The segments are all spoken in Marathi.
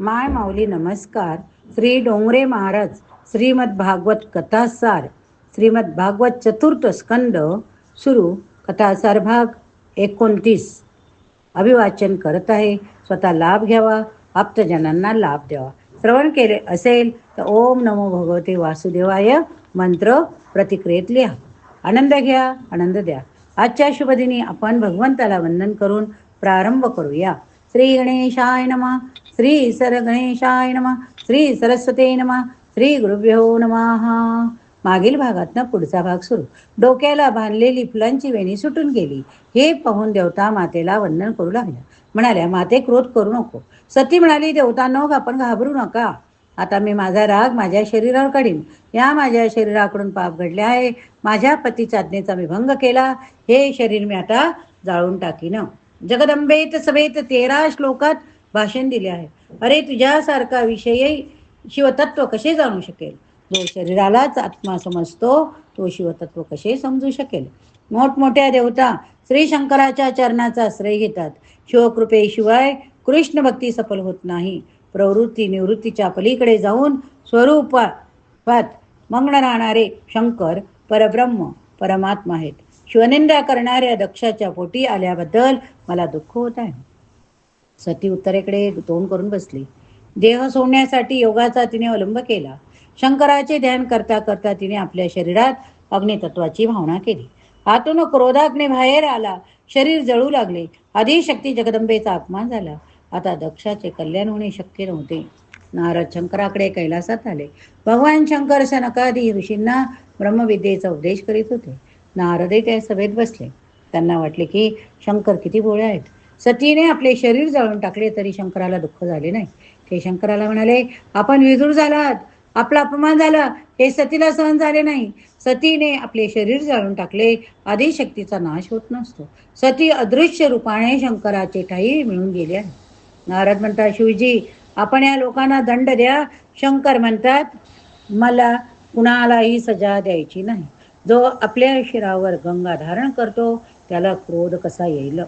माय माऊली नमस्कार. श्री डोंगरे महाराज श्रीमद भागवत कथासार श्रीमद भागवत चतुर्थ स्कंद सुरू. कथासार भाग एकोणतीस. अभिवाचन करत आहे. स्वतः लाभ घ्यावा आप्तजनांना लाभ द्यावा. श्रवण केले असेल तर ओम नमो भगवते वासुदेवाय मंत्र प्रतिक्रियेत लिहा. आनंद घ्या आनंद द्या. आजच्या शुभदिनी आपण भगवंताला वंदन करून प्रारंभ करूया. श्री गणेशाय नमः. श्री सर गणेशाय नमः श्री सरस्वती नमः श्री गुरुभ्यो नमः. मागील भागातनं पुढचा भाग सुरू. डोक्याला बांधलेली फुलांची वेणी सुटून गेली. हे पाहून देवता मातेला वंदन करू लागल्या. म्हणाल्या माते क्रोध करू नको. सती म्हणाली देवता नग हो, आपण घाबरू नका. आता मी माझा राग माझ्या शरीरावर काढीन. या माझ्या शरीराकडून पाप घडले आहे. माझ्या पतीच्या आज्ञेचा मी भंग केला. हे शरीर मी आता जाळून टाकीन. जगदंबेत सभेत तेरा श्लोकात भाषण दिले आहे. अरे तुझ्यासारखा विषयी शिवतत्व कसे जाणू शकेल? जो शरीरालाच आत्मा समजतो तो शिवतत्व कसे समजू शकेल? मोठमोठ्या देवता श्री शंकराच्या चरणाचा आश्रय घेतात. शिवकृपेशिवाय कृष्ण भक्ती सफल होत नाही. प्रवृत्ती निवृत्तीच्या पलीकडे जाऊन स्वरूपात मग्न राहणारे शंकर परब्रह्म परमात्मा आहेत. शिवनिंदा करणाऱ्या दक्षाच्या पोटी आल्याबद्दल मला दुःख होत आहे. सती उत्तरेकडे तोंड करून बसली. देह सोडण्यासाठी योगाचा तिने अवलंब केला. शंकराचे ध्यान करता करता तिने आपल्या शरीरात अग्नितत्वाची भावना केली. आतून क्रोधाग्ने बाहेर आला. शरीर जळू लागले. आदिशक्ती जगदंबेचा अपमान झाला. आता दक्षाचे कल्याण होणे शक्य नव्हते. नारद शंकराकडे कैलासात आले. भगवान शंकर सनकादी ऋषींना ब्रह्मविद्येचा उपदेश करीत होते. नारदही त्या सभेत बसले. त्यांना वाटले की शंकर किती भोळे आहेत. सतीने आपले शरीर जाळून टाकले तरी शंकराला दुःख झाले नाही. ते शंकराला म्हणाले आपण विधूर झालात. आपला अपमान झाला. हे सतीला सहन झाले नाही. सतीने आपले शरीर जाळून टाकले. आदिशक्तीचा नाश होत नसतो. सती अदृश्य रूपाने शंकराचे ठाई मिळून गेले आहे. नारद म्हणतात शिवजी आपण या लोकांना दंड द्या. शंकर म्हणतात मला कुणालाही सजा द्यायची नाही. जो आपल्या शिरावर गंगा धारण करतो त्याला क्रोध कसा येईल?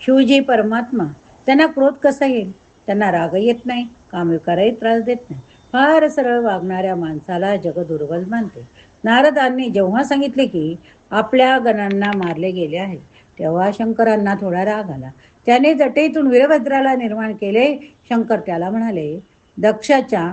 शिवजी परमात्मा त्यांना क्रोध कसा येईल? त्यांना राग येत नाही कामविकारही त्रास देत नाही. फार सरळ वागणाऱ्या माणसाला जग दुर्बल मानते. नारदांनी जेव्हा सांगितले की आपल्या गणांना मारले गेले आहे तेव्हा शंकरांना थोडा राग आला. त्याने जटेतून वीरभद्राला निर्माण केले. शंकर त्याला म्हणाले दक्षाच्या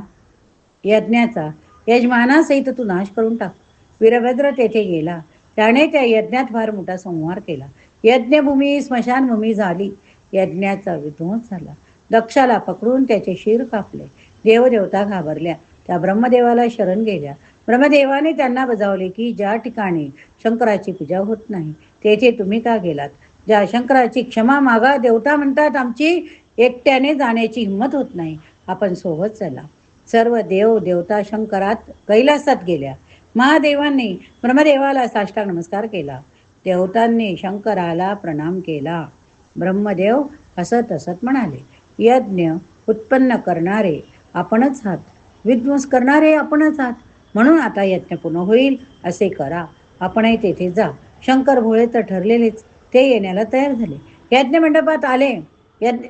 यज्ञाचा यजमानासहित तू नाश करून टाक. वीरभद्र तेथे गेला. त्याने त्या यज्ञात फार मोठा संहार केला. यज्ञभूमी स्मशानभूमी झाली. यज्ञाचा विध्वंस झाला. दक्षाला पकडून त्याचे शिर कापले. देवदेवता घाबरल्या. त्या ब्रह्मदेवाला शरण गेल्या. ब्रह्मदेवाने त्यांना बजावले की ज्या ठिकाणी शंकराची पूजा होत नाही तेथे तुम्ही का गेलात? ज्या शंकराची क्षमा मागा देवता म्हणतात आमची एकट्याने जाण्याची हिंमत होत नाही. आपण सोबत चला. सर्व देव देवता शंकरात कैलासात गेल्या. महादेवांनी ब्रह्मदेवाला साष्टांग नमस्कार केला. देवतांनी शंकराला प्रणाम केला. ब्रह्मदेव हसत हसत म्हणाले. यज्ञ उत्पन्न करणारे आपणच आहात. विध्वंस करणारे आपणच आहात. म्हणून आता यज्ञ पूर्ण होईल असे करा. आपणही तेथे जा. शंकर भोळे तर ठरलेलेच. ते येण्याला तयार झाले. यज्ञ मंडपात आले. यज्ञ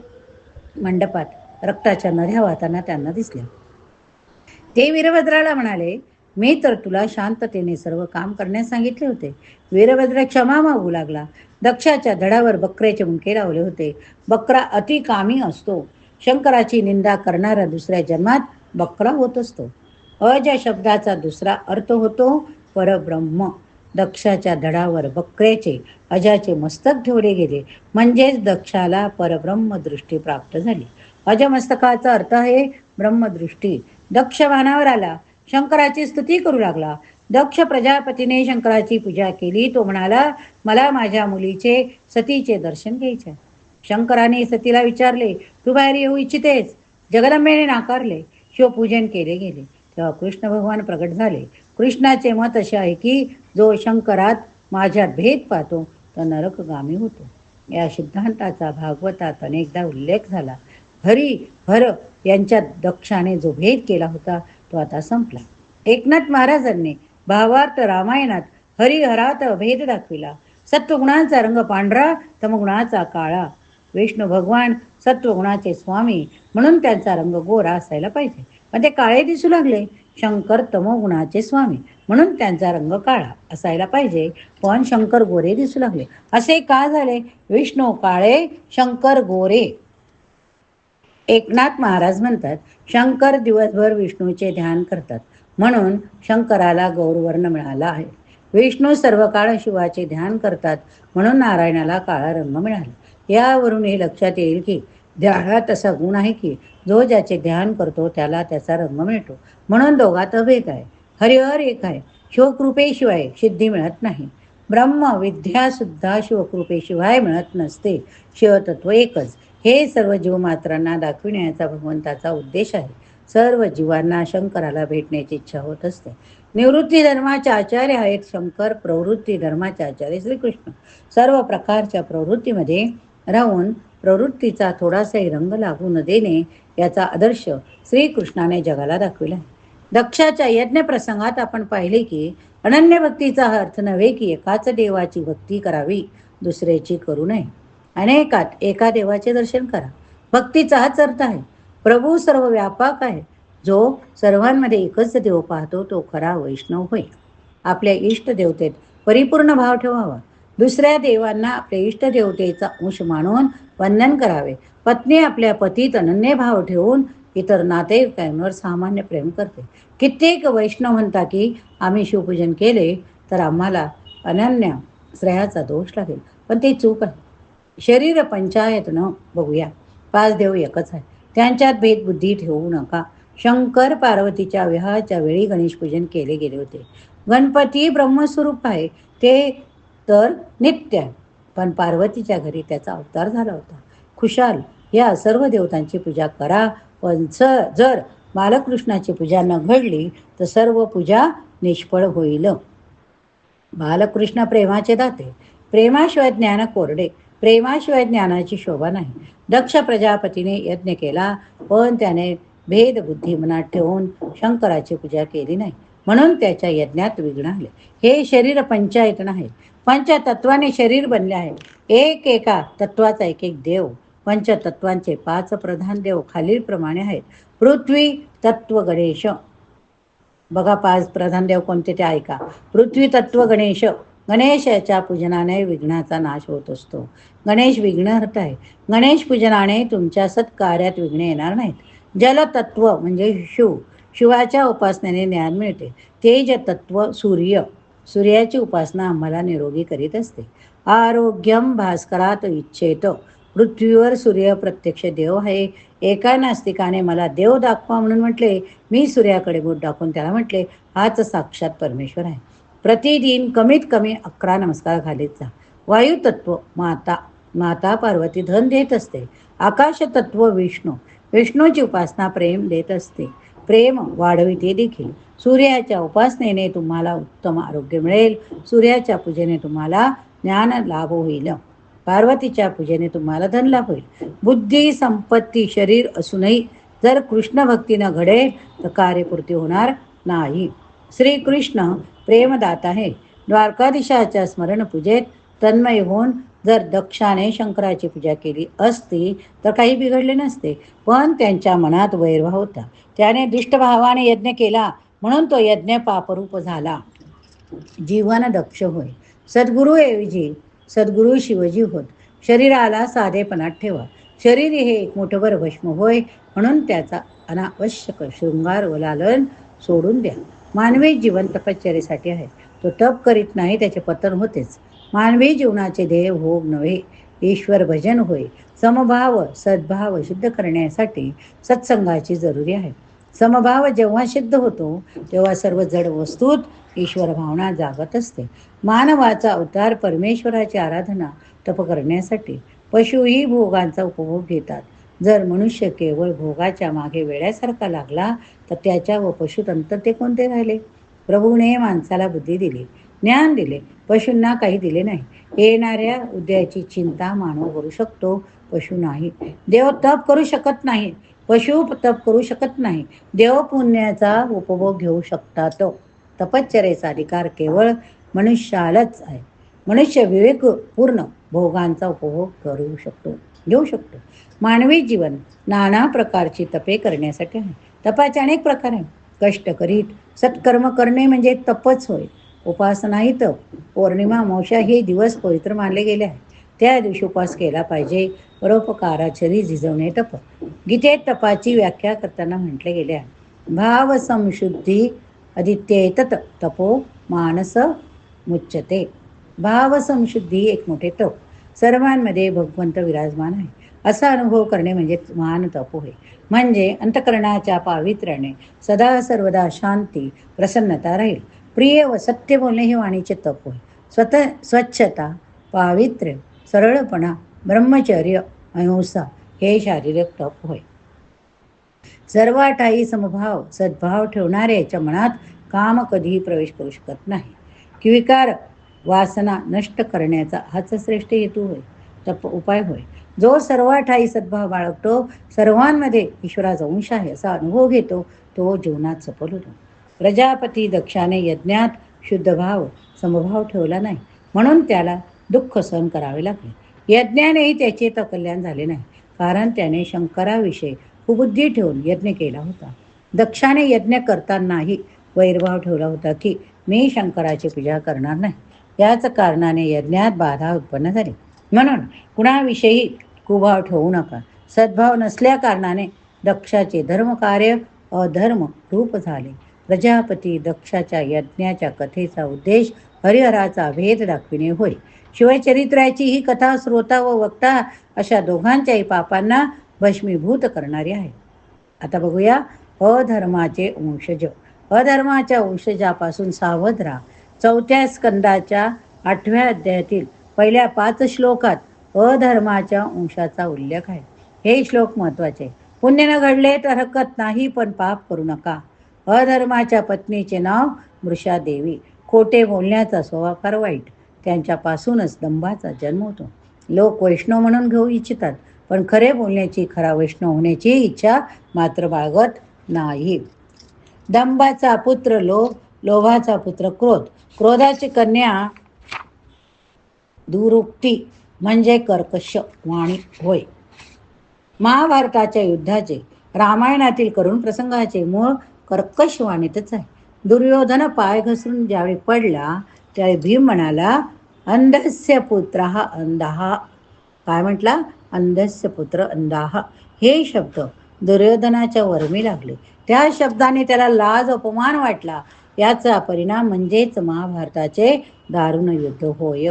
मंडपात रक्ताच्या नद्या वाहताना त्यांना दिसल्या. ते वीरभद्राला म्हणाले मी तर तुला शांततेने सर्व काम करण्यास सांगितले होते. वीरभद्र क्षमा मागू लागला. दक्षाच्या धडावर बकऱ्याचे मुंडके लावले होते. बकरा अति कामी असतो. शंकराची निंदा करणारा दुसऱ्या जन्मात बकरा होत असतो. अजा शब्दाचा दुसरा अर्थ होतो परब्रह्म. दक्षाच्या धडावर बकऱ्याचे अजाचे मस्तक ठेवले गेले. म्हणजेच दक्षाला परब्रह्म दृष्टी प्राप्त झाली. अजमस्तकाचा अर्थ आहे ब्रह्मदृष्टी. दक्ष वाहनावर आला. शंकराची स्तुती करू लागला. दक्ष प्रजापतीने शंकराची पूजा केली. तो म्हणाला मला माझ्या मुलीचे सतीचे दर्शन घ्यायचे शंकराने सतीला विचारले तू बाहेर येऊ इच्छितेस? जगदंबेने नाकारले. शिवपूजन केले गेले. तेव्हा कृष्ण भगवान प्रगट झाले. कृष्णाचे मत असे आहे की जो शंकरात माझ्यात भेद पाहतो तो नरकगामी होतो. या सिद्धांताचा भागवतात अनेकदा उल्लेख झाला. हरी हर यांच्या दक्षाने जो भेद केला होता तो आता संपला. एकनाथ महाराजांनी भावार्थ रामायणात हरिहरात भेद दाखविला. सत्वगुणांचा रंग पांढरा तमगुणाचा काळा. विष्णू भगवान सत्वगुणाचे स्वामी म्हणून त्यांचा रंग गोरा असायला पाहिजे. पण ते काळे दिसू लागले. शंकर तमोगुणाचे स्वामी म्हणून त्यांचा रंग काळा असायला पाहिजे. पण शंकर गोरे दिसू लागले. असे का झाले? विष्णू काळे शंकर गोरे. एकनाथ महाराज म्हणतात शंकर दिवसभर विष्णूचे ध्यान करतात. म्हणून शंकराला गौरवर्ण मिळाला आहे. विष्णू सर्व काळ शिवाचे ध्यान करतात. म्हणून नारायणाला काळा रंग मिळाला. यावरून हे लक्षात येईल की ध्यानात असा गुण आहे की जो ज्याचे ध्यान करतो त्याला त्याचा रंग मिळतो. म्हणून दोघात अभेद आहे. हरिहर एक आहे. शिवकृपेशिवाय सिद्धी मिळत नाही. ब्रह्म विद्या सुद्धा शिवकृपेशिवाय मिळत नसते. शिवतत्व एकच. हे सर्व जीवमात्रांना दाखविण्याचा भगवंताचा उद्देश आहे. सर्व जीवांना शंकराला भेटण्याची इच्छा होत असते. निवृत्ती धर्माचे आचार्य आहेत शंकर प्रवृत्ती धर्माचे आचार्य श्रीकृष्ण. सर्व प्रकारच्या प्रवृत्तीमध्ये राहून प्रवृत्तीचा थोडासाही रंग लागू न देणे याचा आदर्श श्रीकृष्णाने जगाला दाखविला आहे. दक्षाच्या यज्ञ प्रसंगात आपण पाहिले की अनन्य भक्तीचा अर्थ नव्हे की एकाच देवाची भक्ती करावी दुसऱ्याची करू नये. अनेकात एका देवाचे दर्शन करा. भक्तीचा हाच अर्थ आहे. प्रभू सर्व व्यापक आहे. जो सर्वांमध्ये एकच देव पाहतो तो खरा वैष्णव होय. आपल्या इष्ट देवतेत परिपूर्ण भाव ठेवावा. दुसऱ्या देवांना आपल्या इष्ट देवतेचा अंश मानून वंदन करावे. पत्नी आपल्या पतीत अनन्य भाव ठेवून इतर नातेवाईकांवर सामान्य प्रेम करते. कित्येक वैष्णव म्हणता की आम्ही शिवपूजन केले तर आम्हाला अनन्य श्रेयाचा दोष लागेल. पण ते चूक आहे. शरीर पंचायतनं बघूया. पाच देव एकच आहे. त्यांच्यात भेदबुद्धी ठेवू नका. शंकर पार्वतीच्या विवाहाच्या वेळी गणेश पूजन केले गेले होते. गणपती ब्रह्मस्वरूप आहे. ते तर नित्य आहे. पण पार्वतीच्या घरी त्याचा अवतार झाला होता. खुशाल या सर्व देवतांची पूजा करा. पण स जर बालकृष्णाची पूजा न घडली तर सर्व पूजा निष्फळ होईल. बालकृष्ण प्रेमाचे दाते. प्रेमाशिवाय ज्ञान कोरडे. प्रेमाशिवाय ज्ञानाची शोभा नाही. दक्ष प्रजापतीने यज्ञ केला पण त्याने भेदबुद्धी मनात ठेवून शंकराची पूजा केली नाही. म्हणून त्याच्या यज्ञात विघ्न आले. हे शरीर पंचायत नाही. पंचतत्वाने शरीर बनले आहे. एक एका तत्वाचा एक एक देव पंचतत्वांचे पाच प्रधान देव खालीलप्रमाणे आहेत. पृथ्वी तत्व गणेश. बघा पाच प्रधान देव कोणते ते ऐका. पृथ्वी तत्व गणेश. गणेशाच्या पूजनाने विघ्नाचा नाश होत असतो. गणेश विघ्नहर्त आहे. गणेश पूजनाने तुमच्या सत्कार्यात विघ्न येणार नाहीत. जलतत्व म्हणजे शिव. शिवाच्या उपासनेने ज्ञान मिळते. तेज तत्व सूर्य. सूर्याची उपासना आम्हाला निरोगी करीत असते. आरोग्यम भास्करात इच्छेत. पृथ्वीवर सूर्य प्रत्यक्ष देव आहे. एका नास्तिकाने मला देव दाखवा म्हणून म्हटले. मी सूर्याकडे बोट दाखवून त्याला म्हटले. हाच साक्षात परमेश्वर आहे. प्रतिदिन कमीत कमी अकरा नमस्कार घालीत जा. वायुतत्व माता माता पार्वती धन देत असते. आकाशतत्व विष्णू विष्णूची उपासना प्रेम देत असते. प्रेम वाढविते देखील. सूर्याच्या उपासनेने तुम्हाला उत्तम आरोग्य मिळेल. सूर्याच्या पूजेने तुम्हाला ज्ञान लाभ होईल. पार्वतीच्या पूजेने तुम्हाला धन लाभ होईल. बुद्धी संपत्ती शरीर असूनही जर कृष्ण भक्तीनं घडेल तर कार्यपूर्ती होणार नाही. श्रीकृष्ण प्रेमदात आहे द्वारकाधीशाच्या स्मरण पूजेत तन्मय होऊन जर दक्षाने शंकराची पूजा केली असती तर काही बिघडले नसते पण त्यांच्या मनात वैरभाव होता. त्याने दुष्टभावाने यज्ञ केला म्हणून तो यज्ञ पापरूप झाला. जीवन दक्ष होय. सद्गुरू ऐवजी सद्गुरू शिवजी होत. शरीराला साधेपणात ठेवा. शरीर हे एक मोठंभर भस्म होय म्हणून त्याचा अनावश्यक शृंगार वलालन सोडून द्या. मानवी जीवन तपश्चर्यासाठी आहे. तो तप करीत नाही त्याचे पतन होतेच. मानवी जीवनाचे ध्येय भोग नव्हे ईश्वर भजन होय. समभाव सद्भाव सिद्ध करण्यासाठी सत्संगाची जरुरी आहे. समभाव जेव्हा सिद्ध होतो तेव्हा सर्व जड वस्तूत ईश्वर भावना जागत असते. मानवाचा अवतार परमेश्वराची आराधना तप करण्यासाठी. पशुही भोगांचा उपभोग घेतात. जर मनुष्य केवळ भोगाच्या मागे वेड्यासारखा लागला तर त्याच्या व पशुतंत्र ते कोणते राहिले? प्रभूने माणसाला बुद्धी दिली ज्ञान दिले पशूंना काही दिले नाही. येणाऱ्या उद्याची चिंता मानव करू शकतो पशु नाही. देव तप करू शकत नाही पशु तप करू शकत नाही. देव पुण्याचा उपभोग घेऊ शकतात. तपश्चरेचा अधिकार केवळ मनुष्यालाच आहे. मनुष्य विवेकपूर्ण भोगांचा उपभोग करू शकतो. घेऊ शकतो. मानवी जीवन नाना प्रकारची तपे करण्यासाठी आहे. तपाचे अनेक प्रकार आहेत. कष्ट करीत सत्कर्म करणे म्हणजे तपच होय. उपासना ही तप. पौर्णिमा अमावस्या हे दिवस पवित्र मानले गेले आहेत. त्या दिवशी उपवास केला पाहिजे. परोपकाराचरी झिजवणे तप. गीतेत तपाची व्याख्या करताना म्हटले गेले आहे. भाव संशुद्धी आदित्येतत तपो मानस मुच्यते. भाव संशुद्धी एक मोठे तप. सर्वांमध्ये भगवंत विराजमान आहे. असा अनुभव करणे म्हणजे महान तप होय. म्हणजे अंतकरणाच्या पावित्र्याने सदा सर्वदा शांती प्रसन्नता राहील. प्रिय व सत्य बोलणे हे वाणीचे तप होय. स्वतः स्वच्छता पावित्र्य सरळपणा ब्रह्मचर्य अहिंसा हे शारीरिक तप होय. सर्वाटाई समभाव सद्भाव ठेवणाऱ्याच्या मनात काम कधीही प्रवेश करू शकत नाही. की विकार वासना नष्ट करण्याचा हाच श्रेष्ठ हेतू होय तप उपाय होय. जो सर्वाठाई सद्भाव बाळगतो सर्वांमध्ये ईश्वराचा अंश आहे असा अनुभव घेतो तो जीवनात सफल होतो. प्रजापती दक्षाने यज्ञात शुद्ध भाव समभाव ठेवला नाही. म्हणून त्याला दुःख सहन करावे लागले. यज्ञानेही त्याचे तर कल्याण झाले नाही कारण त्याने शंकराविषयी कुबुद्धी ठेवून यज्ञ केला होता. दक्षाने यज्ञ करतानाही वैरभाव ठेवला होता की मी शंकराची पूजा करणार नाही. याच कारणाने यज्ञात बाधा उत्पन्न झाली. म्हणून कुणाविषयी कुभाव ठेवू नका. सद्भाव नसल्या कारणाने दक्षाचे धर्मकार्य अधर्म रूप झाले. प्रजापती दक्षाच्या यज्ञाच्या कथेचा उद्देश हरिहराचा भेद दाखविणे होय. शिवचरित्राची ही कथा श्रोता व वक्ता अशा दोघांच्याही पापांना भस्मीभूत करणारी आहे. आता बघूया अधर्माचे वंशज. अधर्माच्या वंशजापासून सावध राहा. चौथ्या स्कंदाच्या आठव्या अध्यायातील पहिल्या पाच श्लोकात अधर्माच्या अंशाचा उल्लेख आहे. हे श्लोक महत्त्वाचे पुण्य न घडले तर हरकत नाही पण पाप करू नका. अधर्माच्या पत्नीचे नाव मृषा देवी. खोटे बोलण्याचा स्वभाव फार वाईट. त्यांच्यापासूनच दंभाचा जन्म होतो. लोक वैष्णव म्हणून घेऊ इच्छितात पण खरे बोलण्याची खरा वैष्णव होण्याची इच्छा मात्र बाळगत नाही. दंभाचा पुत्र लोभ लोभाचा पुत्र क्रोध क्रोधाची कन्या दुरुक्ती म्हणजे कर्कश वाणी होय. महाभारताच्या युद्धाचे रामायणातील करुण प्रसंगाचे मूळ कर्कश वाणीतच आहे. दुर्योधन पाय घसरून ज्यावेळी पडला त्यावेळी भीम म्हणाला अंधस्य पुत्र हा अंधाहा काय म्हटला? अंधस्य पुत्र अंधाहा हे शब्द दुर्योधनाच्या वर्मी लागले. त्या शब्दाने त्याला लाज अपमान वाटला. याचा परिणाम म्हणजेच महाभारताचे दारुण युद्ध होय.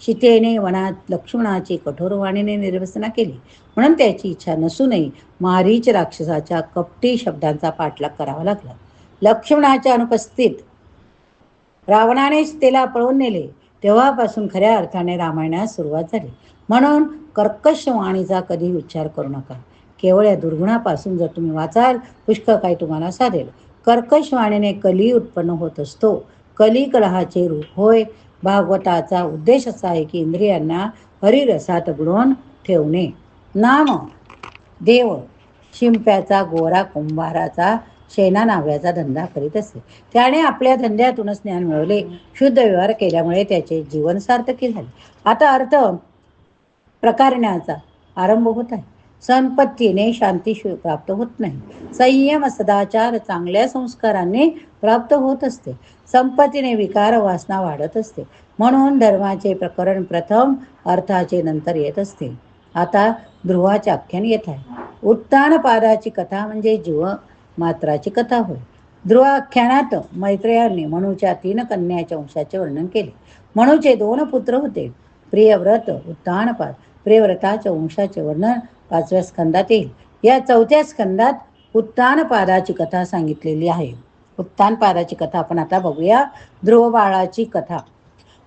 सीतेने वनात लक्ष्मणाची कठोर वाणीने निर्वसना केली. म्हणून त्याची इच्छा नसूनही मारीच राक्षसाच्या कपटी शब्दांचा पाठलाग करावा लागला. लक्ष्मणाच्या अनुपस्थित रावणाने सीतेला पळवून नेले. तेव्हापासून खऱ्या अर्थाने रामायणास सुरुवात झाली. म्हणून कर्कश वाणीचा कधी उच्चार करू नका. केवळ या दुर्गुणापासून जर तुम्ही वाचाल पुष्कळ काही तुम्हाला साधेल. कर्कश वाणीने कली उत्पन्न होत असतो. कली कलहाचे रूप होय. भागवताचा उद्देश असा आहे की इंद्रियांना हरिरसात बुडवून ठेवणे. नाम देव शिंप्याचा गोरा कुंभाराचा शेना नाव्याचा धंदा करीत असे. त्याने आपल्या धंद्यातूनच ज्ञान मिळवले. शुद्ध व्यवहार केल्यामुळे त्याचे जीवन सार्थकी झाले. आता अर्थ प्रकारण्याचा आरंभ होत आहे. संपत्तीने शांती प्राप्त होत नाही. संयम सदाचार चांगल्या संस्काराने प्राप्त होत असते. संपत्तीने विकार वासना वाढत असते. म्हणून धर्माचे प्रकरण प्रथम अर्थाचे नंतर येत असते. आता ध्रुवाचे आख्यान येत आहे. उत्तान पादाची कथा म्हणजे जीव मात्राची कथा होय. ध्रुवाख्यानात मैत्रेयांनी मनूच्या तीन कन्याच्या वंशाचे वर्णन केले. मनूचे दोन पुत्र होते. प्रियव्रत उत्तानपाद प्रियव्रताच्या वंशाचे वर्णन पाचव्या स्कंदात येईल. या चौथ्या स्कंदात उत्तानपादाची कथा सांगितलेली आहे. उत्तानपादाची कथा आपण आता बघूया. ध्रुव बाळाची कथा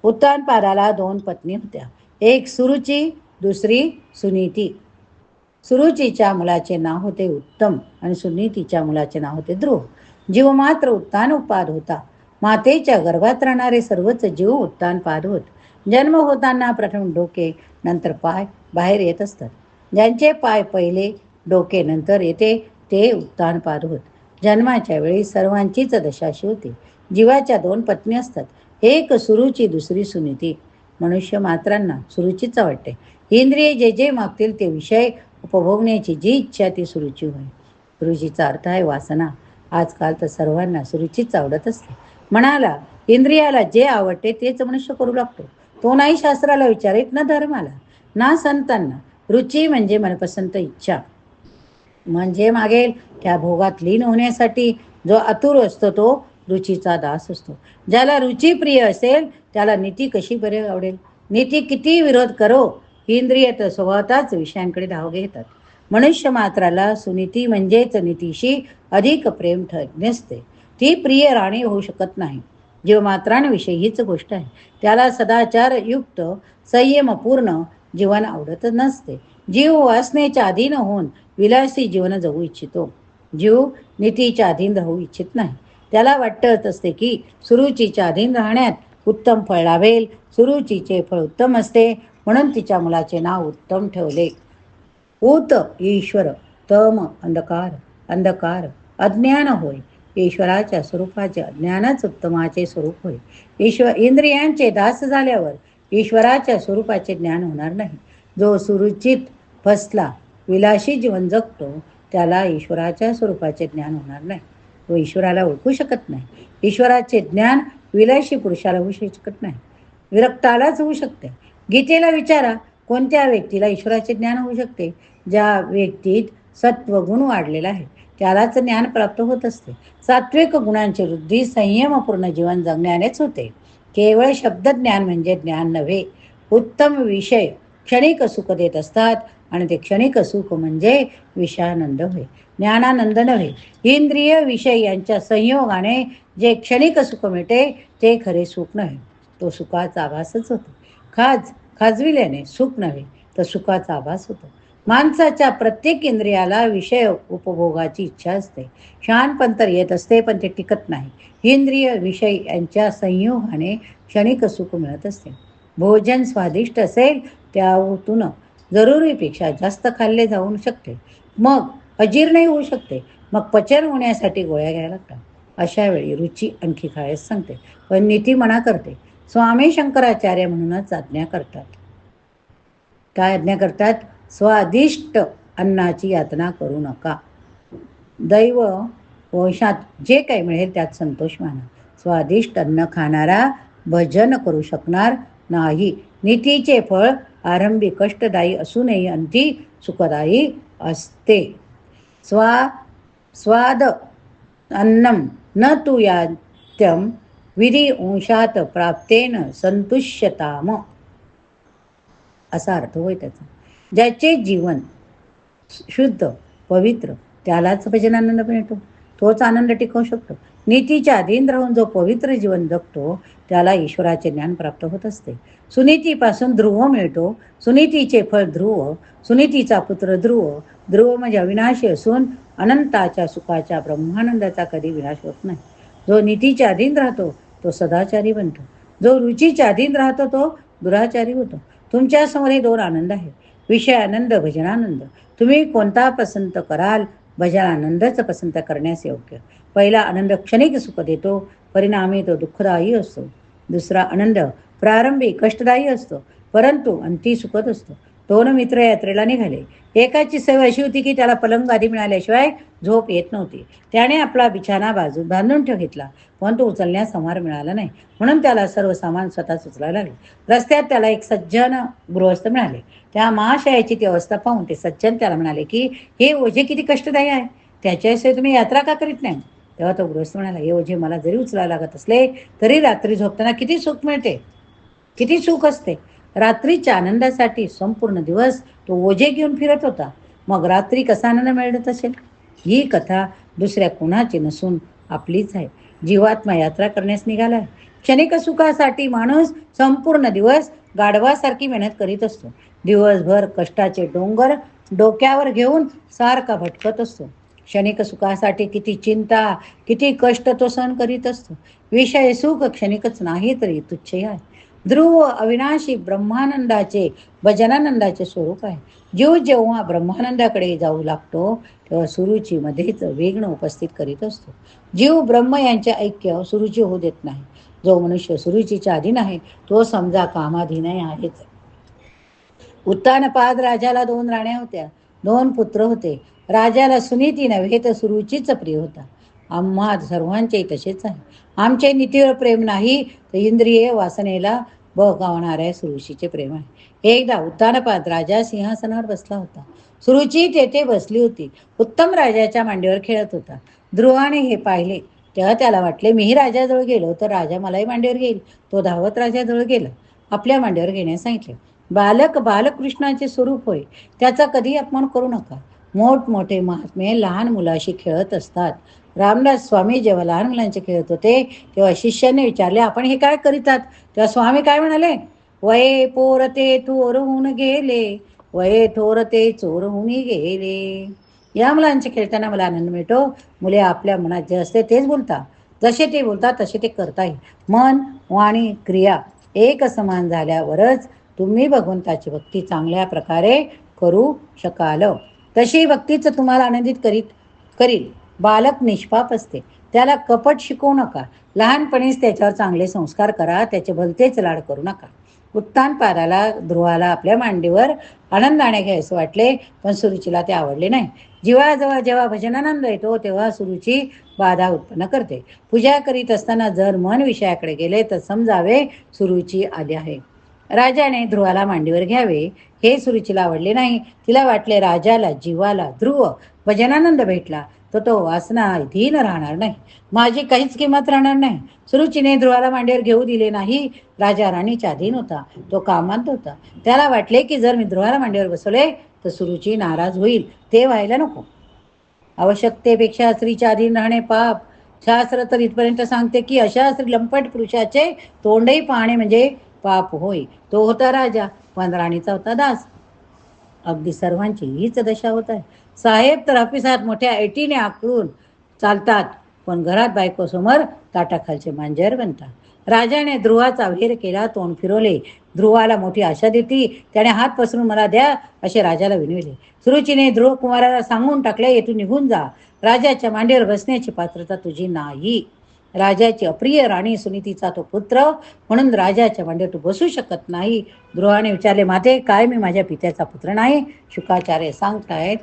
उत्तानपादाला दोन पत्नी होत्या. एक सुरुची दुसरी सुनीती. सुरुचीच्या मुलाचे नाव होते उत्तम आणि सुनीतीच्या मुलाचे नाव होते ध्रुव. जीव मात्र उत्तान उत्तानपाद होता. मातेच्या गर्भात राहणारे सर्वच जीव उत्तानपाद होत. जन्म होताना प्रथम डोके नंतर पाय बाहेर येत असतात. ज्यांचे पाय पहिले डोके नंतर येते ते उत्तानपाद होत. जन्माच्या वेळी सर्वांचीच दशाशी होती. जीवाच्या दोन पत्नी असतात. एक सुरुची दुसरी सुनीती. मनुष्य मात्रांना सुरुचीच वाटते इंद्रिय जे जे मागतील ते विषय उपभोगण्याची जी इच्छा ती सुरुची होय. सुरुचीचा अर्थ आहे वासना. आजकाल तर सर्वांना सुरुचीच आवडत असते. म्हणाला इंद्रियाला जे आवडते तेच मनुष्य करू लागतो. तो नाही शास्त्राला विचारित ना धर्माला. ना संतांना. रुची म्हणजे मनपसंत इच्छा. म्हणजे मागेल त्या भोगात लीन होण्यासाठी जो आतुर असतो तो रुचीचा दास असतो. ज्याला रुची प्रिय असेल त्याला नीती कशी बरे आवडेल? नीती किती विरोध करो इंद्रिय तर स्वतःच विषयांकडे धाव घेतात. मनुष्य मात्राला सुनीती म्हणजेच नीतीशी अधिक प्रेम नसते ती प्रिय राणी होऊ शकत नाही. जीवमात्रांविषयी हीच गोष्ट आहे. त्याला सदाचार युक्त संयमपूर्ण जीवन आवडत नसते. जीव वासनेच्या अधीन होऊन विलासी जीवन जगू इच्छितो. जीव नीतीच्या अधीन राहू इच्छित नाही. त्याला वाटत असते की सुरुचीच्या अधीन राहण्यात उत्तम फळ लाभेल सुरुचीचे फळ उत्तम असते म्हणून तिच्या मुलाचे नाव उत्तम ठेवले. उत ईश्वर तम अंधकार अंधकार अज्ञान होय. ईश्वराच्या स्वरूपाचे अज्ञानच उत्तमाचे स्वरूप होय. ईश्वर इंद्रियांचे दास झाल्यावर ईश्वराच्या स्वरूपाचे ज्ञान होणार नाही. जो सुरुचित फसला विलाशी जीवन जगतो त्याला ईश्वराच्या स्वरूपाचे ज्ञान होणार नाही. तो ईश्वराला ओळखू शकत नाही. ईश्वराचे ज्ञान विलाशी पुरुषाला होऊ शकत नाही. विरक्तालाच होऊ शकते. गीतेला विचारा कोणत्या व्यक्तीला ईश्वराचे ज्ञान होऊ शकते? ज्या व्यक्तीत सत्वगुण वाढलेला आहे त्यालाच ज्ञान प्राप्त होत असते. सात्विक गुणांची वृद्धी संयमपूर्ण जीवन जगण्यानेच होते. केवळ शब्दज्ञान म्हणजे ज्ञान नव्हे उत्तम विषय क्षणिक सुख देत असतात आणि ते क्षणिक सुख म्हणजे विषयानंद होय. ज्ञानानंद नव्हे. इंद्रिय विषय यांच्या संयोगाने जे क्षणिक सुख मिळते ते खरे सुख नव्हे. तो सुखाचा आभासच होतो. खाज खाजविल्याने सुख नव्हे तर सुखाचा आभास होतो. माणसाच्या प्रत्येक इंद्रियाला विषय उपभोगाची इच्छा असते. शहाणपंतर येत असते पण ते टिकत नाही. इंद्रिय विषय यांच्या संयोगाने क्षणिक सुख मिळत असते. भोजन स्वादिष्ट असेल त्यातून जरुरीपेक्षा जास्त खाल्ले जाऊ शकते. मग अजीर्णही होऊ शकते. मग पचन होण्यासाठी गोळ्या घ्यायला लागतात. अशा वेळी रुची आणखी खायच सांगते. पण नीती मना करते. स्वामी शंकराचार्य म्हणूनच आज्ञा करतात. काय आज्ञा करतात? स्वादिष्ट अन्नाची यातना करू नका. दैव वंशात जे काही मिळेल त्यात संतोष माना. स्वादिष्ट अन्न खाणारा भजन करू शकणार नाही. नीतीचे फळ आरंभी कष्टदायी असूनही अंती सुखदायी असते. स्वा स्वाद अन्नम न तू यात्यम विधी अंशात प्राप्तेन संतुष्यताम. असा अर्थ होय त्याचा. ज्याचे जीवन शुद्ध पवित्र त्यालाच भजनानंद मिळतो तोच आनंद टिकवू शकतो. नीतीच्या अधीन राहून जो पवित्र जीवन जगतो त्याला ईश्वराचे ज्ञान प्राप्त होत असते. सुनीतीपासून ध्रुव मिळतो. सुनीतीचे फळ ध्रुव सुनीतीचा पुत्र ध्रुव. ध्रुव म्हणजे अविनाशी असून अनंताच्या सुखाच्या ब्रह्मानंदाचा कधी विनाश होत नाही. जो नीतीच्या अधीन राहतो तो सदाचारी बनतो. जो रुचीच्या अधीन राहतो तो दुराचारी होतो. तुमच्यासमोर हे दोन आनंद आहे विषय आनंद भजनानंद. तुम्ही कोणता पसंत कराल? भजनानंदच पसंत करण्यास योग्य. पहिला आनंद क्षणिक सुख देतो परिणामी तो दुःखदायी असतो. दुसरा आनंद प्रारंभी कष्टदायी असतो परंतु अंती सुखद असतो. दोन मित्र यात्रेला निघाले. एकाची सवय अशी होती की त्याला पलंग आधी मिळाल्याशिवाय झोप येत नव्हती. त्याने आपला बिछाना बाजू बांधून ठेव घेतला पण तो उचलण्यास समार मिळाला नाही. म्हणून त्याला सर्व सामान स्वतःच उचलायला लागले. रस्त्यात त्याला एक सज्जन गृहस्थ मिळाले. त्या महाशयाची ती अवस्था पाहून ते सज्जन त्याला म्हणाले की हे ओझे किती कष्टदायी आहे. त्याच्याशिवाय तुम्ही यात्रा का करीत नाही? तेव्हा तो गृहस्थ म्हणाला हे ओझे मला जरी उचलायला लागत असले तरी रात्री झोपताना किती सुख मिळते. किती सुख असते. रात्रीच्या आनंदासाठी संपूर्ण दिवस तो ओझे घेऊन फिरत होता. मग रात्री कसा आनंद मिळत असेल? ही कथा दुसऱ्या कोणाची नसून आपलीच आहे. जीवात्मा यात्रा करण्यास निघालाय. क्षणिक सुखासाठी माणूस संपूर्ण दिवस गाढवासारखी मेहनत करीत असतो. दिवसभर कष्टाचे डोंगर डोक्यावर घेऊन सारखा भटकत असतो. क्षणिक सुखासाठी किती चिंता किती कष्ट तो सहन करीत असतो. विषय सुख क्षणिकच नाही तरी तुच्छही आहे. ध्रुव अविनाशी ब्रह्मानंदाचे भजनानंदाचे स्वरूप आहे. जीव जेव्हा ब्रह्मानंदाकडे जाऊ लागतो तेव्हा सुरुची मध्येच वेगणं उपस्थित करीत असतो. जीव ब्रह्म यांचे ऐक्य सुरुची होऊ देत नाही. जो मनुष्य सुरुचीच्या अधीन आहे तो समजा कामाधीन आहेच. उत्तानपाद राजाला दोन राण्या होत्या. दोन पुत्र होते. राजाला सुनीती नव्हे तर सुरुचीच प्रिय होता. आम्हा सर्वांचे तसेच आहे. आमचे नीतीवर प्रेम नाही तर इंद्रिय वासनेला बहकावणाऱ्या सुरुचीचे प्रेम आहे. एकदा उत्तानपात राजा सिंहासनावर बसला होता. सुरुची तेथे बसली होती. उत्तम राजाच्या मांडीवर खेळत होता. ध्रुवाने हे पाहिले. तेव्हा त्याला वाटले मीही राजाजवळ गेलो तर राजा मलाही मांडीवर घेईल. तो धावत राजाजवळ गेला. आपल्या मांडीवर घेण्यास सांगितले बालक बालकृष्णाचे स्वरूप होय. त्याचा कधी अपमान करू नका. मोठमोठे महात्मे लहान मुलाशी खेळत असतात. रामदास स्वामी जेव्हा लहान मुलांचे खेळत होते तेव्हा शिष्याने विचारले आपण हे काय करीतात तेव्हा स्वामी काय म्हणाले वये पोरते थोर होऊन गेले वये थोरते चोर होऊन गेले. या मुलांचे खेळताना मला आनंद मिळतो. मुले आपल्या मनात जे असते तेच बोलतात. जसे ते बोलतात तसे ते करता येईल. मन वाणी क्रिया एक समान झाल्यावरच तुम्ही भगवंताची भक्ती चांगल्या प्रकारे करू शकाल. तशी भक्तीच तुम्हाला आनंदित करीत करील. बालक निष्पाप असते. त्याला कपट शिकवू नका. लहानपणीच त्याच्यावर चांगले संस्कार करा. त्याचे भलतेच लाड करू नका. उत्तान पाराला ध्रुवाला आपल्या मांडीवर आनंदाने घ्यायचं वाटले पण सुरुचीला ते आवडले नाही. जीवाजवळ जेव्हा भजनानंद येतो तेव्हा सुरुची बाधा उत्पन्न करते. पूजा करीत असताना जर मन विषयाकडे गेले तर समजावे सुरुची आली आहे. राजाने ध्रुवाला मांडीवर घ्यावे. हे सुरुचीला आवडले नाही. तिला वाटले राजाला जीवाला ध्रुव भजनानंद भेटला. तर तो वासना अधीन राहणार नाही. माझी काहीच किंमत राहणार नाही. सुरुचीने ध्रुवाला मांडीवर घेऊ दिले नाही. राजा राणीच्या अधीन होता. तो कामांत होता. त्याला वाटले की जर मी ध्रुवाला मांडीवर बसवले तर सुरुची नाराज होईल. ते व्हायला नको. आवश्यकतेपेक्षा स्त्रीच्या अधीन राहणे पाप. शास्त्र तर इथपर्यंत सांगते की अशा स्त्री लंपट पुरुषाचे तोंडही पाहणे म्हणजे पाप होय. तो होता राजा. पण राणीचा होता दास. अगदी सर्वांची हीच दशा होत आहे. साहेब तर ऑफिसात मोठ्या एटीने आकळून चालतात पण घरात बायकोसमोर ताटाखालचे मांजर बनतात. राजाने ध्रुवाचा वेर केला तोंड फिरवले. ध्रुवाला मोठी आशा देती त्याने हात पसरून मला द्या असे राजाला विनविले. सुरुचीने ध्रुव कुमाराला सांगून टाकले येथून निघून जा. राजाच्या मांडीवर बसण्याची पात्रता तुझी नाही. राजाची अप्रिय राणी सुनीतीचा तो पुत्र म्हणून राजाच्या मांडीवर तू बसू शकत नाही. ध्रुवाने विचारले माते काय मी माझ्या पित्याचा पुत्र नाही? शुकाचार्य सांगतायत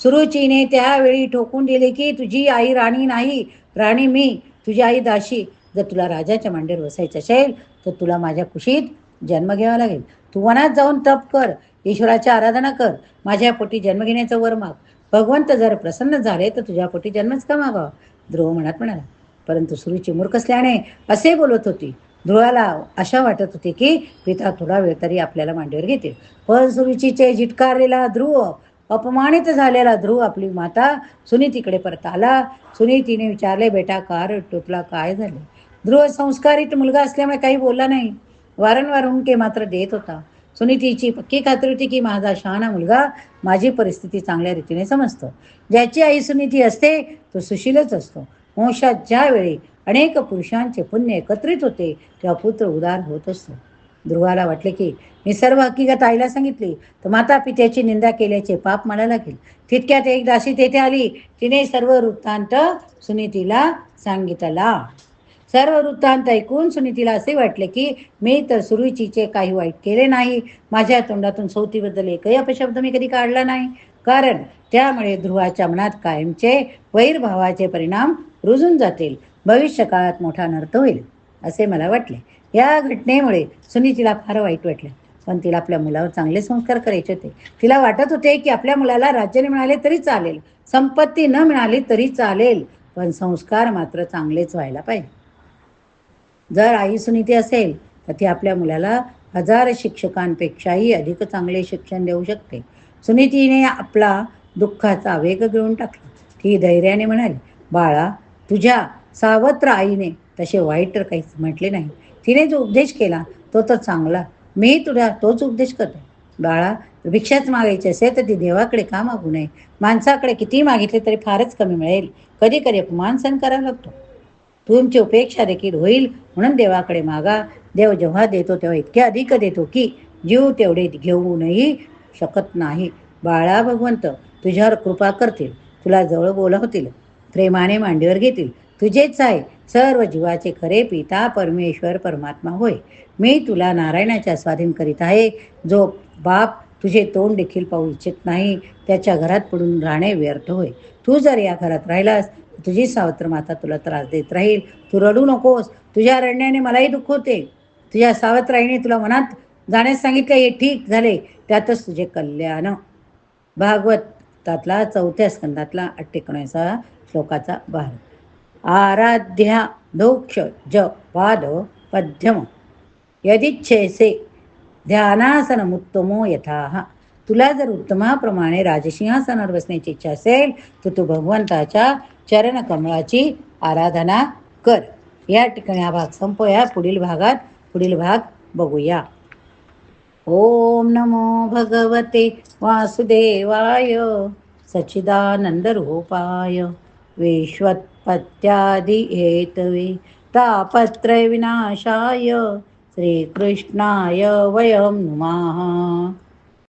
सुरुचीने त्यावेळी ठोकून दिले की तुझी आई राणी नाही राणी मी तुझी आई दाशी जर तुला राजाच्या मांडीवर बसायचं असेल तर तुला माझ्या कुशीत जन्म घ्यावा लागेल. तू वनात जाऊन तप कर ईश्वराची आराधना कर माझ्या पोटी जन्म घेण्याचं वर माग. भगवंत जर प्रसन्न झाले तर तुझ्या पोटी जन्मच का मागावा? ध्रुव म्हणत म्हणाला. परंतु सुरुची मूर्ख असल्याने असे बोलत होती. ध्रुवाला अशा वाटत होती की पिता थोडा वेळ तरी आपल्याला मांडीवर घेतील. पण सुरुचीचे झिटकारलेला ध्रुव अपमानित झालेला ध्रुव आपली माता सुनीतीकडे परत आला. सुनीतीने विचारले बेटा कार रडतो तुला काय झाले? ध्रुव संस्कारित मुलगा असल्यामुळे काही बोलला नाही. वारंवार हुंके मात्र देत होता. सुनीतीची पक्की खात्री होती की माझा शहाणा मुलगा माझी परिस्थिती चांगल्या रीतीने समजतो. ज्याची आई सुनीती असते तो सुशीलच असतो. वंशात ज्यावेळी अनेक पुरुषांचे पुण्य एकत्रित होते तेव्हा पुत्र उदार होत असतो. ध्रुवाला वाटले की मी सर्व हकीकत आईला सांगितली. तर माता पित्याची निंदा केल्याचे पाप मला लागेल. तितक्यात एक दासी तेथे आली. तिने सर्व वृत्तांत सुनीतीला सांगितला. सर्व वृत्तांत ऐकून सुनीतीला असे वाटले की मी तर सुरुचीचे काही वाईट केले नाही. माझ्या तोंडातून सौतीबद्दल एकही अपशब्द मी कधी काढला नाही. कारण त्यामुळे ध्रुवाच्या मनात कायमचे वैरभावाचे परिणाम रुजून जातील. भविष्य काळात मोठा नर्थ होईल. असे मला वाटले. या घटनेमुळे सुनीतीला फार वाईट वाटलं. पण तिला आपल्या मुलावर चांगले संस्कार करायचे होते. तिला वाटत होते की आपल्या मुलाला राज्याने मिळाले तरी चालेल. संपत्ती न मिळाली तरी चालेल. पण संस्कार मात्र चांगलेच व्हायला पाहिजे. जर आई सुनीती असेल तर ती आपल्या मुलाला हजार शिक्षकांपेक्षाही अधिक चांगले शिक्षण देऊ शकते. सुनीतीने आपला दुःखाचा वेग घेऊन टाकला. ती धैर्याने म्हणाली बाळा तुझ्या सावत्र आईने तसे वाईट तर काहीच म्हटले नाही. तिने जो उपदेश केला तो तर चांगला. मी तुला तोच उपदेश करते बाळा भिक्षाच मागायची असेल तर ती देवाकडे का मागू नये? माणसाकडे किती मागितले तरी फारच कमी मिळेल. कधी कधी अपमान सहन करावा लागतो. तुमची उपेक्षा देखील होईल म्हणून देवाकडे मागा. देव जेव्हा देतो तेव्हा इतके अधिक देतो की जीव तेवढे घेऊनही शकत नाही. बाळा भगवंत तुझ्यावर कृपा करतील. तुला जवळ बोलवतील. प्रेमाने मांडीवर घेतील. तुझेच आहे. सर्व जीवाचे खरे पिता परमेश्वर परमात्मा होय. मी तुला नारायणाच्या स्वाधीन करीत आहे. जो बाप तुझे तोंड देखील पाहू इच्छित नाही त्याच्या घरात पडून राहणे व्यर्थ होय. तू जर या घरात राहिलास तुझी सावत्र माता तुला त्रास देत राहील. तू रडू नकोस. तुझ्या रडण्याने मलाही दुःख होते. तुझ्या सावत्र आईने तुला मनात जाण्यास सांगितले हे ठीक झाले. त्यातच तुझे कल्याण. भागवतातला चौथ्या स्कंदातला अठ्ठेकोणीसा श्लोकाचा भाग. आराध्या दोक्ष ज पाद पद्यम। यदिच्छेसे ध्यानासनमुत्तमो यथाः। तुला जर उत्तमाप्रमाणे राजसिंहासनावर बसण्याची इच्छा असेल तर तू भगवंताच्या चरणकमळाची आराधना कर. या ठिकाणी हा भाग संपवूया पुढील भागात पुढील भाग बघूया. ओम नमो भगवते वासुदेवाय। सच्चिदानंदरूपाय पत्यादि हेतवे तापत्रयविनाशाय श्रीकृष्णाय वयं नुमः।